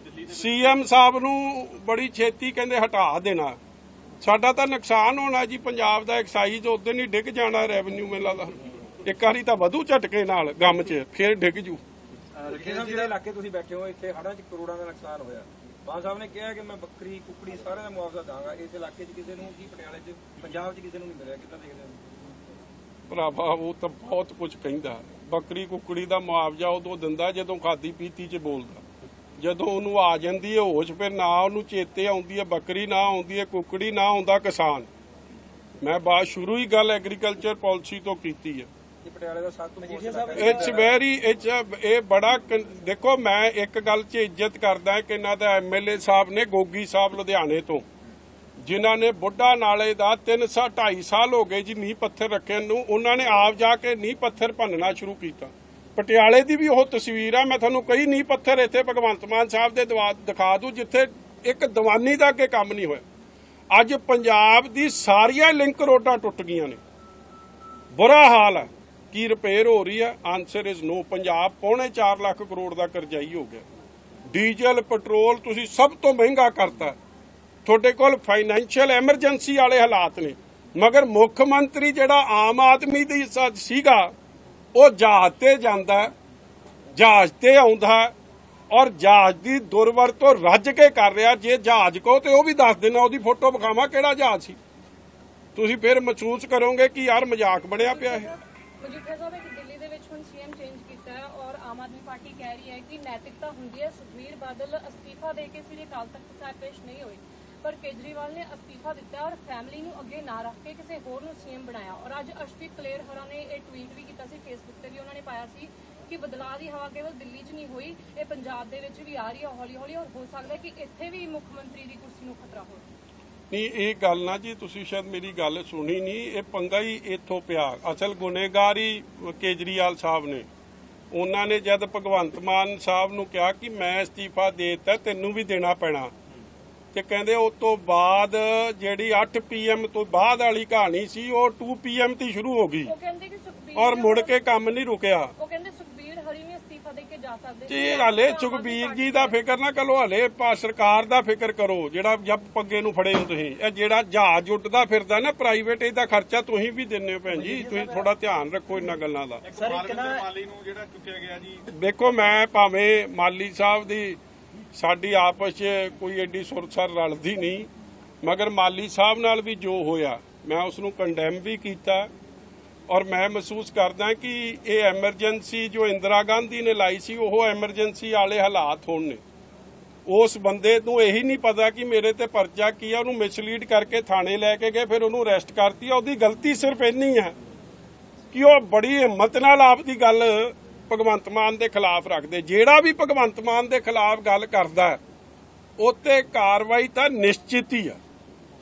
ਸੀਐਮ ਸਾਹਿਬ ਨੂੰ ਬੜੀ ਛੇਤੀ ਕਹਿੰਦੇ ਹਟਾ ਦੇਣਾ। ਸਾਡਾ ਤਾਂ ਨੁਕਸਾਨ ਹੋਣਾ ਜੀ ਪੰਜਾਬ ਦਾ ਐਕਸਾਈਜ਼ ਉਦੋਂ ਹੀ ਡਿੱਗ ਜਾਣਾ ਰੈਵਨਿਊ ਮੇਲਾ ਦਾ। ਇੱਕ ਵਾਰੀ ਤਾਂ ਵਧੂ ਝਟਕੇ ਨਾਲ ਗਮ 'ਚ ਫਿਰ ਡਿੱਗ ਜੂ। ਜਿਹੜੇ ਜਿਹੜੇ ਇਲਾਕੇ ਤੁਸੀਂ ਬੈਠੇ ਹੋ ਇੱਥੇ ਹੜ੍ਹਾਂ 'ਚ ਕਰੋੜਾਂ ਦਾ ਨੁਕਸਾਨ ਹੋਇਆ। ਬਾਨ ਸਾਹਿਬ ਨੇ ਕਿਹਾ ਕਿ ਮੈਂ ਬੱਕਰੀ ਕੁੱਕੜੀ ਸਾਰਿਆਂ ਦਾ ਮੁਆਵਜ਼ਾ ਦਾਂਗਾ ਇਸ ਇਲਾਕੇ 'ਚ ਕਿਸੇ ਨੂੰ ਕੀ ਪਟਿਆਲੇ 'ਚ ਪੰਜਾਬ 'ਚ ਕਿਸੇ ਨੂੰ ਨਹੀਂ ਮਿਲਿਆ ਕਿੱਦਾਂ ਦੇਖਦੇ ਹੋ? ਭਰਾਵਾ ਉਹ ਤਾਂ ਬਹੁਤ ਕੁਝ ਕਹਿੰਦਾ। ਬੱਕਰੀ ਕੁੱਕੜੀ ਦਾ ਮੁਆਵਜ਼ਾ ਉਦੋਂ ਦਿੰਦਾ ਜਦੋਂ ਖਾਦੀ ਪੀਤੀ 'ਚ ਬੋਲਦਾ। ਜਦੋਂ ਉਹਨੂੰ ਆ ਜਾਂਦੀ ਹੈ ਹੋਸ਼ ਫਿਰ ਨਾ ਉਹਨੂੰ ਚੇਤੇ ਆਉਂਦੀ ਹੈ ਬੱਕਰੀ ਨਾ ਆਉਂਦੀ ਹੈ ਕੁੱਕੜੀ ਨਾ ਆਉਂਦਾ ਕਿਸਾਨ। ਮੈਂ ਬਾਤ ਸ਼ੁਰੂ ਹੀ ਗੱਲ ਐਗਰੀਕਲਚਰ ਪਾਲਿਸੀ ਤੋਂ ਕੀਤੀ ਹੈ। ਇਹ ਪਟਿਆਲੇ ਦਾ ਸਭ ਤੋਂ Majithia Sahib, it's very it's ਇਹ ਬੜਾ ਦੇਖੋ ਮੈਂ ਇੱਕ ਗੱਲ 'ਚ ਇੱਜ਼ਤ ਕਰਦਾ ਕਿ ਇਹਨਾਂ ਦਾ ਐਮਐਲਏ ਸਾਹਿਬ ਨੇ ਗੋਗੀ ਸਾਹਿਬ ਲੁਧਿਆਣੇ ਤੋਂ ਜਿਨ੍ਹਾਂ ਨੇ ਬੁੱਢਾ ਨਾਲੇ ਦਾ 3 ਸਾ 2.5 ਸਾਲ ਹੋ ਗਏ ਜੀ ਨੀਂਹ ਪੱਥਰ ਰੱਖੇ ਨੂੰ ਉਹਨਾਂ ਨੇ ਆਪ ਜਾ ਕੇ ਨੀਂਹ ਪੱਥਰ ਭੰਨਣਾ ਸ਼ੁਰੂ ਕੀਤਾ। ਪਟਿਆਲੇ ਦੀ ਵੀ ਉਹ ਤਸਵੀਰ ਆ, ਮੈਂ ਤੁਹਾਨੂੰ ਕਈ ਨੀਂਹ ਪੱਥਰ ਇੱਥੇ ਭਗਵੰਤ ਮਾਨ ਸਾਹਿਬ ਦੇ ਦਵਾ- ਦਿਖਾ ਦੂੰ, ਜਿੱਥੇ ਇੱਕ ਦੀਵਾਨੀ ਦਾ ਅੱਗੇ ਕੰਮ ਨਹੀਂ ਹੋਇਆ। ਅੱਜ ਪੰਜਾਬ ਦੀ ਸਾਰੀਆਂ ਲਿੰਕ ਰੋਡਾਂ ਟੁੱਟ ਗਈਆਂ ਨੇ। ਬੁਰਾ ਹਾਲ ਹੈ ਕੀ ਰਿਪੇਅਰ ਹੋ ਰਹੀ ਹੈ ਆਨਸਰ ਇਜ਼ ਨੋ ਪੰਜਾਬ ਪੌਣੇ 4 ਲੱਖ ਕਰੋੜ ਦਾ ਕਰਜ਼ਾਈ ਹੋ ਗਿਆ। ਡੀਜ਼ਲ, ਪੈਟਰੋਲ, ਤੁਸੀਂ ਸਭ ਤੋਂ ਮਹਿੰਗਾ ਕਰਤਾ। ਤੁਹਾਡੇ ਕੋਲ ਫਾਈਨੈਂਸ਼ੀਅਲ ਐਮਰਜੈਂਸੀ ਵਾਲੇ ਹਾਲਾਤ ਨੇ। ਮਗਰ ਮੁੱਖ ਮੰਤਰੀ ਜਿਹੜਾ ਆਮ ਆਦਮੀ ਦੀ ਸੀਗਾ ਉਹ ਜਹਾਜ਼ ਤੇ ਜਾਂਦਾ ਜਹਾਜ਼ ਤੇ ਆਉਂਦਾ ਔਰ ਜਹਾਜ਼ ਦੀ ਦੁਰਵਰਤੋਂ ਰੱਜ ਕੇ ਕਰ ਰਿਹਾ, ਜੇ ਜਹਾਜ਼ ਕੋ ਤੇ ਉਹ ਵੀ ਦੱਸ ਦੇਣਾ ਉਹਦੀ ਫੋਟੋ ਵਿਖਾਵਾਂ ਕਿਹੜਾ ਜਹਾਜ਼ ਸੀ। ਤੁਸੀਂ ਫਿਰ ਮਹਿਸੂਸ ਕਰੋਗੇ ਕਿ ਯਾਰ ਮਜ਼ਾਕ ਬਣਿਆ ਪਿਆ ਇਹ। ਮਜੀਠਾ ਸਾਹਿਬ, ਇੱਕ ਦਿੱਲੀ ਦੇ ਵਿੱਚ ਹੁਣ ਸੀਐਮ ਚੇਂਜ ਕੀਤਾ ਹੈ ਔਰ ਆਮ ਆਦਮੀ ਪਾਰਟੀ ਕਹਿ ਰਹੀ ਹੈ ਕਿ ਨੈਤਿਕਤਾ ਹੁੰਦੀ ਹੈ। ਸੁਖਬੀਰ ਬਾਦਲ ਅਸਤੀਫਾ ਦੇ ਕੇ ਸਿਰੇ ਅਕਾਲ ਤਖਤ ਸਾਹਿਬ ਪੇਸ਼ ਨਹੀਂ ਹੋਏ। ਪਰ ਕੇਜਰੀਵਾਲ ਨੇ ਅਸਤੀਫਾ ਦਿੱਤਾ ਔਰ ਫੈਮਿਲੀ ਨੂੰ ਅੱਗੇ ਨਾ ਰੱਖ ਕੇ ਕਿਸੇ ਹੋਰ ਨੂੰ ਸੀਐਮ ਬਣਾਇਆ। ਔਰ ਅੱਜ ਅਸ਼ਪੀਤ ਕਲੇਰ ਹਰਾ ਨੇ ਇਹ ਟਵੀਟ ਵੀ ਕੀਤਾ ਸੀ ਫੇਸਬੁੱਕ ਤੇ ਵੀ ਉਹਨਾਂ ਨੇ ਪਾਇਆ ਸੀ ਕਿ ਬਦਲਾਅ ਦੀ ਹਵਾ ਕੇਵਲ ਦਿੱਲੀ 'ਚ ਨਹੀਂ ਹੋਈ, ਇਹ ਪੰਜਾਬ ਦੇ ਵਿੱਚ ਵੀ ਆ ਰਹੀ ਹੈ ਹੌਲੀ ਹੌਲੀ ਔਰ ਹੋ ਸਕਦਾ ਕਿ ਇੱਥੇ ਵੀ ਮੁੱਖ ਮੰਤਰੀ ਦੀ ਕੁਰਸੀ ਨੂੰ ਖਤਰਾ ਹੋਵੇ। ਨਹੀਂ, ਇਹ ਗੱਲ ਨਾ ਜੀ, ਤੁਸੀਂ ਸ਼ਾਇਦ ਮੇਰੀ ਗੱਲ ਸੁਣੀ ਨਹੀਂ, ਇਹ ਪੰਗਾ ਹੀ ਇੱਥੋਂ ਪਿਆ। ਅਸਲ ਗੁਨੇਗਾਰ ਹੀ ਕੇਜਰੀਵਾਲ ਸਾਹਿਬ ਨੇ। ਉਹਨਾਂ ਨੇ ਜਦ ਭਗਵੰਤ ਮਾਨ ਸਾਹਿਬ ਨੂੰ ਕਿਹਾ ਕਿ ਮੈਂ ਅਸਤੀਫਾ ਦੇ ਦਿੱਤਾ, ਤੈਨੂੰ ਵੀ ਦੇਣਾ ਪੈਣਾ। ਤੇ ਕਹਿੰਦੇ ਉਸ ਤੋਂ ਬਾਅਦ ਜਿਹੜੀ 8 ਪੀਐਮ ਤੋਂ ਬਾਅਦ ਵਾਲੀ ਕਹਾਣੀ ਸੀ ਉਹ 2 ਪੀਐਮ ਤੇ ਸ਼ੁਰੂ ਹੋ ਗਈ। ਉਹ ਕਹਿੰਦੇ ਕਿ ਸੁਖਬੀਰ ਔਰ ਮੁੜ ਕੇ ਕੰਮ ਨਹੀਂ ਰੁਕਿਆ। ਉਹ ਕਹਿੰਦੇ ਸੁਖਬੀਰ ਹਰੀ ਨੇ ਅਸਤੀਫਾ ਦੇ ਕੇ ਜਾ ਆ ਸਕਦੇ ਜੀ ਹਲੇ ਸੁਖਬੀਰ ਜੀ ਦਾ ਫਿਕਰ ਨਾ ਕਰੋ ਹਲੇ ਪਾ ਸਰਕਾਰ ਦਾ ਫਿਕਰ ਕਰੋ ਜਿਹੜਾ ਜੱਬ ਪੱਗੇ ਨੂੰ ਫੜੇ ਹੋ ਤੁਸੀਂ। ਇਹ ਜਿਹੜਾ ਜਹਾਜ਼ ਉੱਡਦਾ ਫਿਰਦਾ ਨਾ ਪ੍ਰਾਈਵੇਟ ਇਹਦਾ ਖਰਚਾ ਤੁਸੀਂ ਵੀ ਦਿੰਦੇ ਹੋ ਭੈਣ ਜੀ। ਤੁਸੀਂ ਥੋੜਾ ਧਿਆਨ ਰੱਖੋ ਇਹਨਾਂ ਗੱਲਾਂ ਦਾ। ਸਰ ਇੱਕ ਨਾ ਮਾਲੀ ਨੂੰ ਜਿਹੜਾ ਚੁੱਕਿਆ ਗਿਆ ਜੀ। ਦੇਖੋ ਮੈਂ ਭਾਵੇਂ ਮਾਲੀ ਸਾਹਿਬ ਦੀ ਸਾਡੀ ਆਪਸ 'ਚ ਕੋਈ ਐਡੀ ਸੁਰਸਰ ਰਲਦੀ ਨਹੀਂ। ਮਗਰ ਮਾਲੀ ਸਾਹਿਬ ਨਾਲ ਵੀ ਜੋ ਹੋਇਆ, ਮੈਂ ਉਸ ਨੂੰ ਕੰਡੈਮ ਵੀ ਕੀਤਾ ਔਰ ਮੈਂ ਮਹਿਸੂਸ ਕਰਦਾ ਕਿ ਇਹ ਐਮਰਜੈਂਸੀ ਜੋ ਇੰਦਰਾ ਗਾਂਧੀ ਨੇ ਲਾਈ ਸੀ, ਉਹ ਐਮਰਜੈਂਸੀ ਵਾਲੇ ਹਾਲਾਤ ਹੋਣ ਨੇ। ਉਸ ਬੰਦੇ ਨੂੰ ਇਹੀ ਨਹੀਂ ਪਤਾ ਕਿ ਮੇਰੇ ਤੇ ਪਰਚਾ ਕੀ ਆ, ਉਹਨੂੰ ਮਿਸਲੀਡ ਕਰਕੇ ਥਾਣੇ ਲੈ ਕੇ ਗਏ, ਫਿਰ ਉਹਨੂੰ ਅਰੈਸਟ ਕਰਤੀ ਉਹਦੀ ਗਲਤੀ ਸਿਰਫ ਇੰਨੀ ਹੈ ਕਿ ਉਹ ਬੜੀ ਹਿੰਮਤ ਨਾਲ ਆਪਦੀ ਗੱਲ ਭਗਵੰਤ ਮਾਨ ਦੇ ਖਿਲਾਫ ਰੱਖਦੇ। ਜਿਹੜਾ ਵੀ ਭਗਵੰਤ ਮਾਨ ਦੇ ਖਿਲਾਫ ਗੱਲ ਕਰਦਾ ਹੈ, ਉੱਤੇ ਕਾਰਵਾਈ ਤਾਂ ਨਿਸ਼ਚਿਤ ਹੀ ਆ।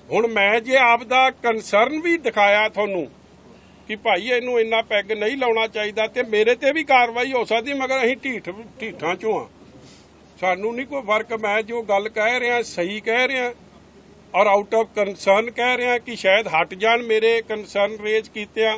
ਹੁਣ ਮੈਂ ਜੇ ਆਪਦਾ ਕੰਸਰਨ ਵੀ ਦਿਖਾਇਆ ਤੁਹਾਨੂੰ ਕਿ ਭਾਈ ਇਹਨੂੰ ਇੰਨਾ ਪੈਗ ਨਹੀਂ ਲਾਉਣਾ ਚਾਹੀਦਾ ਤੇ ਮੇਰੇ ਤੇ ਵੀ ਕਾਰਵਾਈ ਹੋ ਸਕਦੀ ਮਗਰ ਅਸੀਂ ਢੀਠ ਢੀਠਾਂ ਚੋਂ ਆ। ਸਾਨੂੰ ਨਹੀਂ ਕੋਈ ਫ਼ਰਕ ਮੈਂ ਜੋ ਗੱਲ ਕਹਿ ਰਿਹਾ ਸਹੀ ਕਹਿ ਰਿਹਾ ਔਰ ਆਊਟ ਆਫ ਕੰਸਰਨ ਕਹਿ ਰਿਹਾ ਕਿ ਸ਼ਾਇਦ ਹਟ ਜਾਣ ਮੇਰੇ ਕੰਸਰਨ ਰੇਜ਼ ਕੀਤੇ ਆ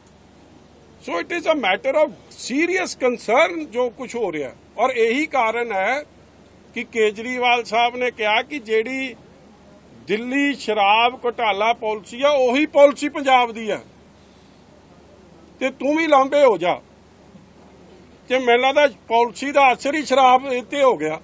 So it is a matter of serious concern ਜੋ ਕੁਝ ਹੋ ਰਿਹਾ। ਔਰ ਇਹੀ ਕਾਰਨ ਹੈ ਕਿ ਕੇਜਰੀਵਾਲ ਸਾਹਿਬ ਨੇ ਕਿਹਾ ਕਿ ਜਿਹੜੀ ਦਿੱਲੀ ਸ਼ਰਾਬ ਘੁਟਾਲਾ ਪਾਲਿਸੀ ਆ, ਉਹੀ ਪਾਲਿਸੀ ਪੰਜਾਬ ਦੀ ਆ। ਤੇ ਤੂੰ ਵੀ ਲਾਂਬੇ ਹੋ ਜਾ। ਤੇ ਮੈਨੂੰ ਲੱਗਦਾ ਪਾਲਿਸੀ ਦਾ ਅਸਰ ਹੀ ਸ਼ਰਾਬ ਤੇ ਹੋ ਗਿਆ।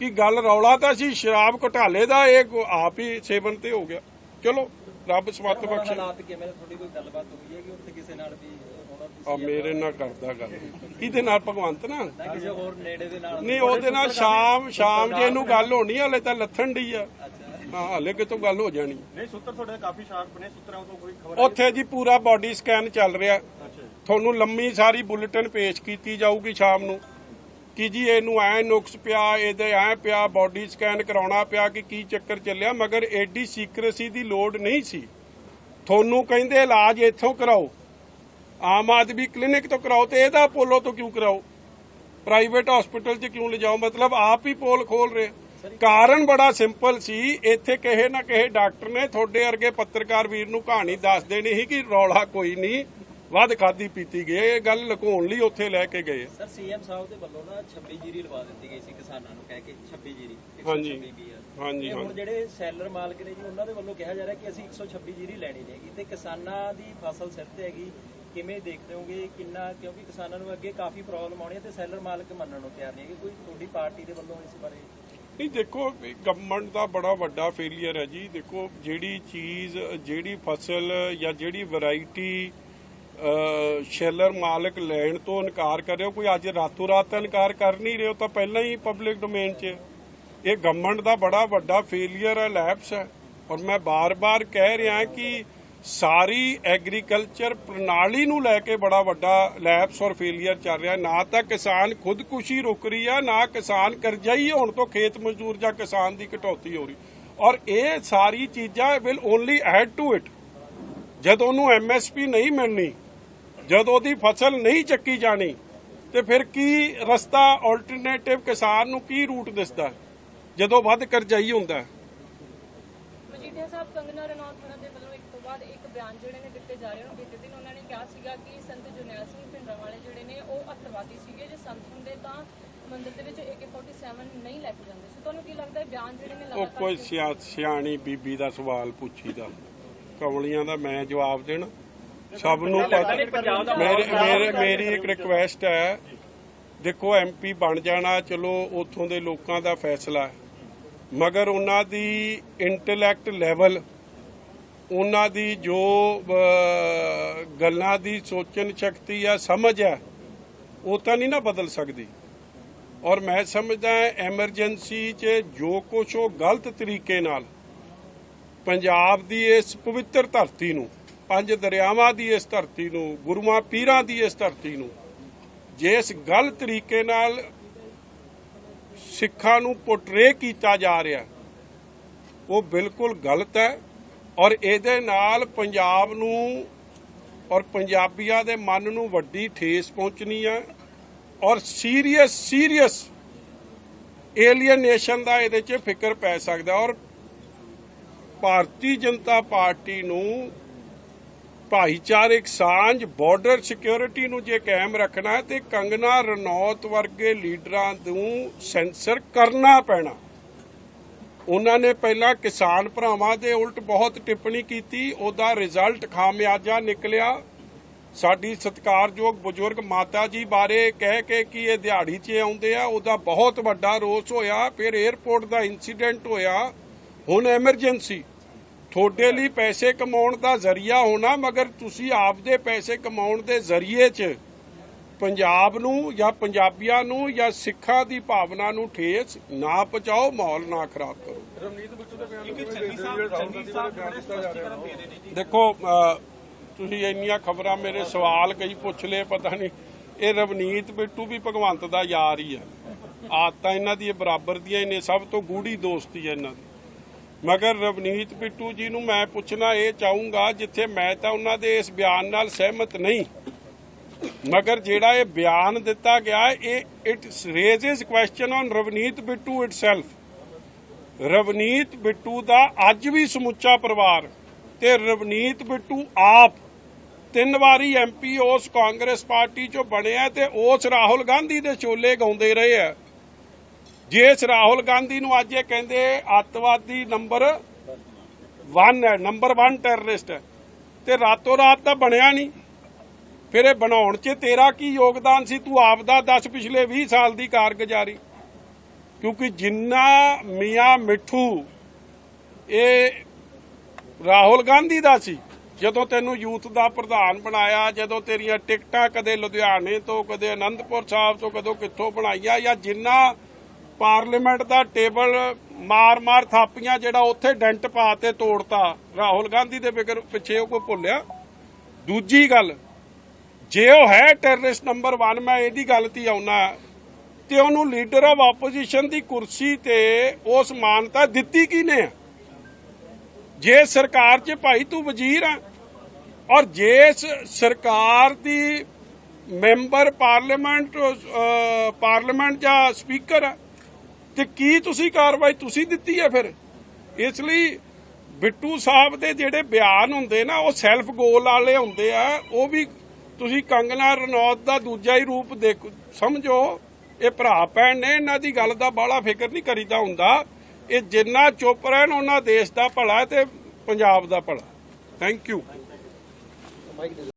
ਕਿ ਗੱਲ ਰੌਲਾ ਤਾਂ ਸੀ, ਸ਼ਰਾਬ ਘੁਟਾਲੇ ਦਾ, ਇਹ ਆਪ ਹੀ ਸੇਵਨ ਤੇ ਹੋ ਗਿਆ। ਚਲੋ, ਰੱਬ ਸਮਤ ਬਖਸ਼ੇ। ਹਾਲਾਤ ਕਿਵੇਂ ਤੁਹਾਡੀ ਕੋਈ ਗੱਲਬਾਤ ਹੋਈ ਹੈ ਕਿ ਉੱਥੇ ਕਿਸੇ ਨਾਲ ਵੀ ਉਹਨਾਂ ਆ ਮੇਰੇ ਨਾਲ ਕਰਦਾ ਗੱਲ। ਕਿਹਦੇ ਨਾਲ? ਭਗਵੰਤ ਨਾਲ? ਦੀ ਕਿਸੇ ਹੋਰ ਨੇੜੇ ਦੇ ਨਾਲ। ਨਹੀਂ ਉਹਦੇ ਨਾਲ ਸ਼ਾਮ ਸ਼ਾਮ ਜੇ ਇਹਨੂੰ ਗੱਲ ਹੋਣੀ ਆ, ਹਲੇ ਤਾਂ ਲੱਥਣ ਡਈ ਆ। ਹਾਂ ਹਲੇ ਕਿਤੋਂ ਗੱਲ ਹੋ ਜਾਣੀ। ਨਹੀਂ ਸੂਤਰ ਤੁਹਾਡੇ ਕਾਫੀ ਸ਼ਾਰਪ ਨੇ ਸੂਤਰਾਂ ਤੋਂ ਕੋਈ ਖਬਰ ਉੱਥੇ ਜੀ ਪੂਰਾ ਬਾਡੀ ਸਕੈਨ ਚੱਲ ਰਿਹਾ। ਤੁਹਾਨੂੰ ਲੰਮੀ ਸਾਰੀ ਬੁਲੇਟਿਨ ਪੇਸ਼ ਕੀਤੀ ਜਾਊਗੀ ਸ਼ਾਮ ਨੂੰ। ਕਿ ਜੀ ਇਹਨੂੰ ਐ ਨੁਕਸ ਪਿਆ ਇਹਦੇ ਐ ਪਿਆ ਬਾਡੀ ਸਕੈਨ ਕਰਾਉਣਾ ਪਿਆ ਕਿ ਕੀ ਚੱਕਰ ਚੱਲਿਆ ਮਗਰ ਐਡੀ ਸੀਕ੍ਰੇਸੀ ਦੀ ਲੋੜ ਨਹੀਂ ਸੀ। ਤੁਹਾਨੂੰ ਕਹਿੰਦੇ ਇਲਾਜ ਇੱਥੋਂ ਕਰਾਓ। ਆਮ ਆਦਮੀ ਕਲੀਨਿਕ ਤੋਂ ਕਰਾਓ ਤੇ ਇਹਦਾ ਅਪੋਲੋ ਤੋਂ ਕਿਉਂ ਕਰਾਓ? ਪ੍ਰਾਈਵੇਟ ਹਸਪੀਟਲ 'ਚ ਕਿਉਂ ਲਿਜਾਓ? ਮਤਲਬ ਆਪ ਹੀ ਪੋਲ ਖੋਲ ਰਹੇ। ਕਾਰਨ ਬੜਾ ਸਿੰਪਲ ਸੀ। ਇੱਥੇ ਕਿਸੇ ਨਾ ਕਿਸੇ ਡਾਕਟਰ ਨੇ ਤੁਹਾਡੇ ਵਰਗੇ ਪੱਤਰਕਾਰ ਵੀਰ ਨੂੰ ਕਹਾਣੀ ਦੱਸ ਦੇਣੀ ਸੀ ਕਿ ਰੌਲਾ ਕੋਈ ਨਹੀਂ ਵੱਧ ਖਾਦੀ ਪੀਤੀ ਗਈ ਇਹ ਗੱਲ ਲੁਕਾਉਣ ਲਈ ਉੱਥੇ ਲੈ ਕੇ ਗਏ। ਸਰ ਸੀਐਮ ਸਾਹਿਬ ਦੇ ਵੱਲੋਂ ਨਾ 26 ਜੀਰੀ ਲਵਾ ਦਿੱਤੀ ਗਈ ਸੀ ਕਿਸਾਨਾਂ ਨੂੰ ਕਹਿ ਕੇ 26 ਜੀਰੀ 126 ਹਾਂਜੀ। BR ਹਾਂਜੀ ਤੇ ਹੁਣ ਹਾਂਜੀ। ਜਿਹੜੇ ਸੈਲਰ ਮਾਲਕ ਨੇ ਜੀ ਉਹਨਾਂ ਦੇ ਵੱਲੋਂ ਕਿਹਾ ਜਾ ਰਿਹਾ ਕਿ ਅਸੀਂ 126 ਜੀਰੀ ਲੈਣੀ ਨੇਗੀ ਤੇ ਕਿਸਾਨਾਂ ਦੀ ਫਸਲ ਸਿਰ ਤੇ ਹੈਗੀ। ਕਿਵੇਂ ਦੇਖਦੇ ਹੋਗੇ, ਕਿੰਨਾ, ਕਿਉਂਕਿ ਕਿਸਾਨਾਂ ਨੂੰ ਅੱਗੇ ਕਾਫੀ ਪ੍ਰੋਬਲਮ ਆਉਣੀ ਹੈ ਤੇ ਸੈਲਰ ਮਾਲਕ ਮੰਨਣ ਨੂੰ ਤਿਆਰ ਨਹੀਂ ਹੈਗੇ। ਕੋਈ ਤੁਹਾਡੀ ਪਾਰਟੀ ਦੇ ਵੱਲੋਂ ਇਸ ਬਾਰੇ? ਨਹੀਂ, ਦੇਖੋ ਗਵਰਨਮੈਂਟ ਦਾ ਬੜਾ ਵੱਡਾ ਫੇਲਿਅਰ ਹੈ ਜੀ। ਦੇਖੋ, ਜਿਹੜੀ ਚੀਜ਼, ਜਿਹੜੀ ਫਸਲ ਜਾਂ ਜਿਹੜੀ ਵੈਰਾਈਟੀ ਸ਼ੈਲਰ ਮਾਲਕ ਲੈਣ ਤੋਂ ਇਨਕਾਰ ਕਰ ਰਿਹਾ ਕੋਈ ਅੱਜ ਰਾਤੋਂ ਰਾਤ ਇਨਕਾਰ ਕਰ ਨਹੀਂ ਰਿਹਾ ਉਹ ਤਾਂ ਪਹਿਲਾਂ ਹੀ ਪਬਲਿਕ ਡੋਮੇਨ 'ਚ। ਇਹ ਗਵਰਨਮੈਂਟ ਦਾ ਬੜਾ ਵੱਡਾ ਫੇਲਿਅਰ ਹੈ ਲੈਪਸ ਹੈ। ਔਰ ਮੈਂ ਬਾਰ-ਬਾਰ ਕਹਿ ਰਿਹਾ ਕਿ ਸਾਰੀ ਐਗਰੀਕਲਚਰ ਪ੍ਰਣਾਲੀ ਨੂੰ ਲੈ ਕੇ ਬੜਾ ਵੱਡਾ ਲੈਪਸ ਔਰ ਫੇਲਿਅਰ ਚੱਲ ਰਿਹਾ। ਨਾ ਤਾਂ ਕਿਸਾਨ ਖੁਦਕੁਸ਼ੀ ਰੁਕ ਰਹੀ ਆ, ਨਾ ਕਿਸਾਨ ਕਰਜ਼ਾਈ ਹੋਣ ਤੋਂ ਖੇਤ ਮਜ਼ਦੂਰ ਜਾਂ ਕਿਸਾਨ ਦੀ ਕਟੌਤੀ ਹੋ ਰਹੀ। ਔਰ ਇਹ ਸਾਰੀ ਚੀਜ਼ਾਂ will only add to it ਜਦ ਉਹਨੂੰ ਐਮਐਸਪੀ ਨਹੀਂ ਮਿਲਣੀ, ਜਦ ਉਹਦੀ ਫਸਲ ਨਹੀਂ ਚੱਕੀ ਜਾਣੀ, ਤੇ ਫਿਰ ਕੀ ਰਸਤਾ ਆਲਟਰਨੇਟਿਵ ਕਿਸਾਨ ਨੂੰ ਕੀ ਰੂਟ ਦਿਸਦਾ? ਜਦੋਂ ਵੱਧ ਕਰਜ਼ਾਈ ਹੁੰਦਾ। ਹੈ ਸਾਹਿਬ, ਕੰਗਨਾ ਰਣੌਤ ਹੋਰਾਂ ਦੇ ਵੱਲੋਂ ਇੱਕ ਤੋਂ ਬਾਅਦ ਇੱਕ ਬਿਆਨ ਜਿਹੜੇ ਨੇ ਦਿੱਤੇ ਜਾ ਰਹੇ ਨੇ ਬੀਤੇ ਦਿਨ ਉਹਨਾਂ ਨੇ ਕਿਹਾ ਸੀਗਾ ਕਿ ਸੰਤ ਜਰਨੈਲ ਸਿੰਘ ਭਿੰਡਰਾਂ ਵਾਲੇ ਜਿਹੜੇ ਨੇ ਉਹ ਅੱਤਵਾਦੀ ਸੀਗੇ ਜੇ ਸੰਤ ਹੁੰਦੇ ਤਾਂ ਮੰਦਿਰ ਦੇ ਵਿੱਚ AK47 ਨਹੀਂ ਲੈ ਕੇ ਜਾਂਦੇ ਸੀ। ਤੁਹਾਨੂੰ ਕੀ ਲੱਗਦਾ ਹੈ ਬਿਆਨ ਜਿਹੜੇ ਨੇ ਉਹ ਕੋਈ ਸਿਆ- ਸਿਆਣੀ ਬੀਬੀ ਦਾ ਸਵਾਲ ਪੁੱਛੀਦਾ। ਕਮਲੀਆਂ ਦਾ ਮੈਂ ਜਵਾਬ ਦੇਣਾ। ਸਭ ਨੂੰ ਪਤਾ ਮੇਰੇ ਮੇਰੇ ਮੇਰੀ ਇੱਕ ਰਿਕੁਐਸਟ ਹੈ। ਦੇਖੋ ਐਮਪੀ ਬਣ ਜਾਣਾ ਚਲੋ ਉਥੋਂ ਦੇ ਲੋਕਾਂ ਦਾ ਫੈਸਲਾ ਹੈ। ਮਗਰ ਉਹਨਾਂ ਦੀ ਇੰਟੈਲੈਕਟ ਲੈਵਲ ਉਹਨਾਂ ਦੀ ਜੋ ਗੱਲਾਂ ਦੀ ਸੋਚਣ ਸ਼ਕਤੀ ਆ ਸਮਝ ਆ ਉਹ ਤਾਂ ਨਹੀਂ ਨਾ ਬਦਲ ਸਕਦੀ। ਔਰ ਮੈਂ ਸਮਝਦਾ ਐਮਰਜੈਂਸੀ 'ਚ ਜੋ ਕੁਛ ਉਹ ਗਲਤ ਤਰੀਕੇ ਨਾਲ, ਪੰਜਾਬ ਦੀ ਇਸ ਪਵਿੱਤਰ ਧਰਤੀ ਨੂੰ, ਪੰਜ ਦਰਿਆਵਾਂ ਦੀ ਇਸ ਧਰਤੀ ਨੂੰ, ਗੁਰੂਆਂ ਪੀਰਾਂ ਦੀ ਇਸ ਧਰਤੀ ਨੂੰ ਜਿਸ ਗਲਤ ਤਰੀਕੇ ਨਾਲ ਸਿੱਖਾਂ ਨੂੰ ਪੋਰਟਰੇ ਕੀਤਾ ਜਾ ਰਿਹਾ, ਉਹ ਬਿਲਕੁਲ ਗਲਤ ਹੈ। ਔਰ ਇਹਦੇ ਨਾਲ ਪੰਜਾਬ ਨੂੰ ਔਰ ਪੰਜਾਬੀਆਂ ਦੇ ਮਨ ਨੂੰ ਵੱਡੀ ਠੇਸ ਪਹੁੰਚਣੀ ਹੈ ਔਰ ਸੀਰੀਅਸ ਸੀਰੀਅਸ ਏਲੀਅਨੇਸ਼ਨ ਦਾ ਇਹਦੇ 'ਚ ਫਿਕਰ ਪੈ ਸਕਦਾ। ਔਰ ਭਾਰਤੀ ਜਨਤਾ ਪਾਰਟੀ ਨੂੰ ਭਾਈਚਾਰਕ ਸਾਂਝ ਬਾਰਡਰ ਸਿਕਿਉਰਿਟੀ ਨੂੰ ਜੇ ਕਾਇਮ ਰੱਖਣਾ ਹੈ ਤੇ ਕੰਗਨਾ ਰਣੌਤ ਵਰਗੇ ਲੀਡਰਾਂ ਨੂੰ ਸੈਂਸਰ ਕਰਨਾ ਪੈਣਾ। ਉਹਨਾਂ ਨੇ ਪਹਿਲਾਂ ਕਿਸਾਨ ਭਰਾਵਾਂ ਦੇ ਉਲਟ ਬਹੁਤ ਟਿੱਪਣੀ ਕੀਤੀ, ਉਹਦਾ ਰਿਜ਼ਲਟ ਖਾਮਿਆਜਾ ਨਿਕਲਿਆ। ਸਾਡੀ ਸਤਿਕਾਰਯੋਗ ਬਜ਼ੁਰਗ ਮਾਤਾ ਜੀ ਬਾਰੇ ਕਹਿ ਕੇ ਕਿ ਇਹ ਦਿਹਾੜੀ 'ਚ ਆਉਂਦੇ ਆ, ਉਹਦਾ ਬਹੁਤ ਵੱਡਾ ਰੋਸ ਹੋਇਆ, ਫਿਰ 에ਅਰਪੋਰਟ ਦਾ ਇਨਸੀਡੈਂਟ ਹੋਇਆ। ਹੁਣ ਐਮਰਜੈਂਸੀ ਤੁਹਾਡੇ ਲਈ ਪੈਸੇ ਕਮਾਉਣ ਦਾ ਜ਼ਰੀਆ ਹੋਣਾ, ਮਗਰ ਤੁਸੀਂ ਆਪਦੇ ਪੈਸੇ ਕਮਾਉਣ ਦੇ ਜ਼ਰੀਏ 'ਚ ਪੰਜਾਬ ਨੂੰ ਜਾਂ ਪੰਜਾਬੀਆਂ ਨੂੰ ਜਾਂ ਸਿੱਖਾਂ ਦੀ ਭਾਵਨਾ ਨੂੰ ਠੇਸ ਨਾ ਪਹੁੰਚਾਓ ਮਾਹੌਲ ਨਾ ਖਰਾਬ ਕਰੋ। ਦੇਖੋ ਤੁਸੀਂ ਇੰਨੀਆਂ ਖਬਰਾਂ ਮੇਰੇ ਸਵਾਲ ਕਈ ਪੁੱਛ ਲਏ ਪਤਾ ਨਹੀਂ ਇਹ ਰਵਨੀਤ ਬਿੱਟੂ ਵੀ ਭਗਵੰਤ ਦਾ ਯਾਰ ਹੀ ਹੈ। ਆਦਤਾਂ ਇਹਨਾਂ ਦੀ ਬਰਾਬਰ ਦੀਆਂ ਨੇ ਸਭ ਤੋਂ ਗੂੜੀ ਦੋਸਤੀ ਹੈ ਇਹਨਾਂ ਦੀ। ਮਗਰ ਰਵਨੀਤ ਬਿੱਟੂ ਜੀ ਨੂੰ ਮੈਂ ਪੁੱਛਣਾ ਇਹ ਚਾਹੂੰਗਾ ਜਿੱਥੇ ਮੈਂ ਤਾਂ ਉਹਨਾਂ ਦੇ ਇਸ ਬਿਆਨ ਨਾਲ ਸਹਿਮਤ ਨਹੀਂ। ਮਗਰ ਜਿਹੜਾ ਇਹ ਬਿਆਨ ਦਿੱਤਾ ਗਿਆ ਇਹ it raises question on Ravneet Bittu itself Ravneet Bittu ਦਾ ਅੱਜ ਵੀ ਸਮੁੱਚਾ ਪਰਿਵਾਰ ਤੇ ਰਵਨੀਤ ਬਿੱਟੂ ਆਪ ਤਿੰਨ ਵਾਰੀ ਐਮਪੀ ਉਸ ਕਾਂਗਰਸ ਪਾਰਟੀ ਚੋਂ ਬਣਿਆ ਤੇ ਉਸ ਰਾਹੁਲ ਗਾਂਧੀ ਦੇ ਚੋਲੇ ਗਾਉਂਦੇ ਰਹੇ ਆ ਜਿਸ ਰਾਹੁਲ ਗਾਂਧੀ ਨੂੰ ਅੱਜ ਇਹ ਕਹਿੰਦੇ ਅੱਤਵਾਦੀ ਨੰਬਰ 1 ਹੈ ਨੰਬਰ 1 ਟੈਰਰਿਸਟ ਹੈ। ਤੇ ਰਾਤੋਂ ਰਾਤ ਤਾਂ ਬਣਿਆ ਨਹੀਂ। ਫਿਰ ਇਹ ਬਣਾਉਣ 'ਚ ਤੇਰਾ ਕੀ ਯੋਗਦਾਨ ਸੀ? ਤੂੰ ਆਪ ਦਾ ਦੱਸ ਪਿਛਲੇ 20 ਸਾਲ ਦੀ ਕਾਰਗੁਜ਼ਾਰੀ। ਕਿਉਂਕਿ ਜਿੰਨਾ ਮੀਆਂ ਮਿੱਠੂ, ਇਹ ਰਾਹੁਲ ਗਾਂਧੀ ਦਾ ਸੀ, ਜਦੋਂ ਤੈਨੂੰ ਯੂਥ ਦਾ ਪ੍ਰਧਾਨ ਬਣਾਇਆ, ਜਦੋਂ ਤੇਰੀਆਂ ਟਿਕਟਾਂ ਕਦੇ ਲੁਧਿਆਣੇ ਤੋਂ, ਕਦੇ ਅਨੰਦਪੁਰ ਸਾਹਿਬ ਤੋਂ, ਕਦੋਂ ਕਿੱਥੋਂ ਬਣਾਈਆਂ, ਜਾਂ ਜਿੰਨਾ ਪਾਰਲੀਮੈਂਟ ਦਾ ਟੇਬਲ ਮਾਰ-ਮਾਰ ਥਾਪੀਆਂ ਜਿਹੜਾ ਉੱਥੇ ਡੈਂਟ ਪਾ ਤੇ ਤੋੜਤਾ, ਰਾਹੁਲ ਗਾਂਧੀ ਦੇ ਫਿਕਰ ਪਿੱਛੇ ਉਹ ਕੋਈ ਭੁੱਲਿਆ? ਦੂਜੀ ਗੱਲ ਜੇ ਉਹ ਹੈ ਟੈਰਰਿਸਟ ਨੰਬਰ 1 ਮੈਂ ਇਹਦੀ ਗੱਲ ਤੇ ਆਉਣਾ ਤੇ ਉਹਨੂੰ ਲੀਡਰ ਆਫ ਆਪੋਜੀਸ਼ਨ ਦੀ ਕੁਰਸੀ ਤੇ ਉਸ ਮਾਨਤਾ ਦਿੱਤੀ ਕਿਹਨੇ ਜੇ ਸਰਕਾਰ 'ਚ ਭਾਈ ਤੂੰ ਵਜ਼ੀਰ ਆ ਔਰ ਜੇ ਸਰਕਾਰ ਦੀ ਮੈਂਬਰ ਪਾਰਲੀਮੈਂਟ ਪਾਰਲੀਮੈਂਟ ਜਾਂ ਸਪੀਕਰ ਆ, ਤੇ ਕੀ ਤੁਸੀਂ ਕਾਰਵਾਈ ਤੁਸੀਂ ਦਿੱਤੀ ਹੈ ਫਿਰ? ਇਸ ਲਈ ਬਿੱਟੂ ਸਾਹਿਬ ਦੇ ਜਿਹੜੇ ਬਿਆਨ ਹੁੰਦੇ ਨਾ, ਉਹ ਸੈਲਫ ਗੋਲ ਵਾਲੇ ਹੁੰਦੇ ਆ, ਉਹ ਵੀ ਤੁਸੀਂ ਕੰਗਨਾ ਰਣੌਤ ਦਾ ਦੂਜਾ ਹੀ ਰੂਪ ਦੇਖੋ ਸਮਝੋ, ਇਹ ਭਰਾ ਭੈਣ ਨੇ, ਇਹਨਾਂ ਦੀ ਗੱਲ ਦਾ ਬਾਹਲਾ ਫਿਕਰ ਨਹੀਂ ਕਰੀਦਾ ਹੁੰਦਾ। ਇਹ ਜਿੰਨਾ ਚੁੱਪ ਰਹਿਣ, ਉਹਨਾਂ ਦੇਸ਼ ਦਾ ਭਲਾ ਤੇ ਪੰਜਾਬ ਦਾ ਭਲਾ ਥੈਂਕ ਯੂ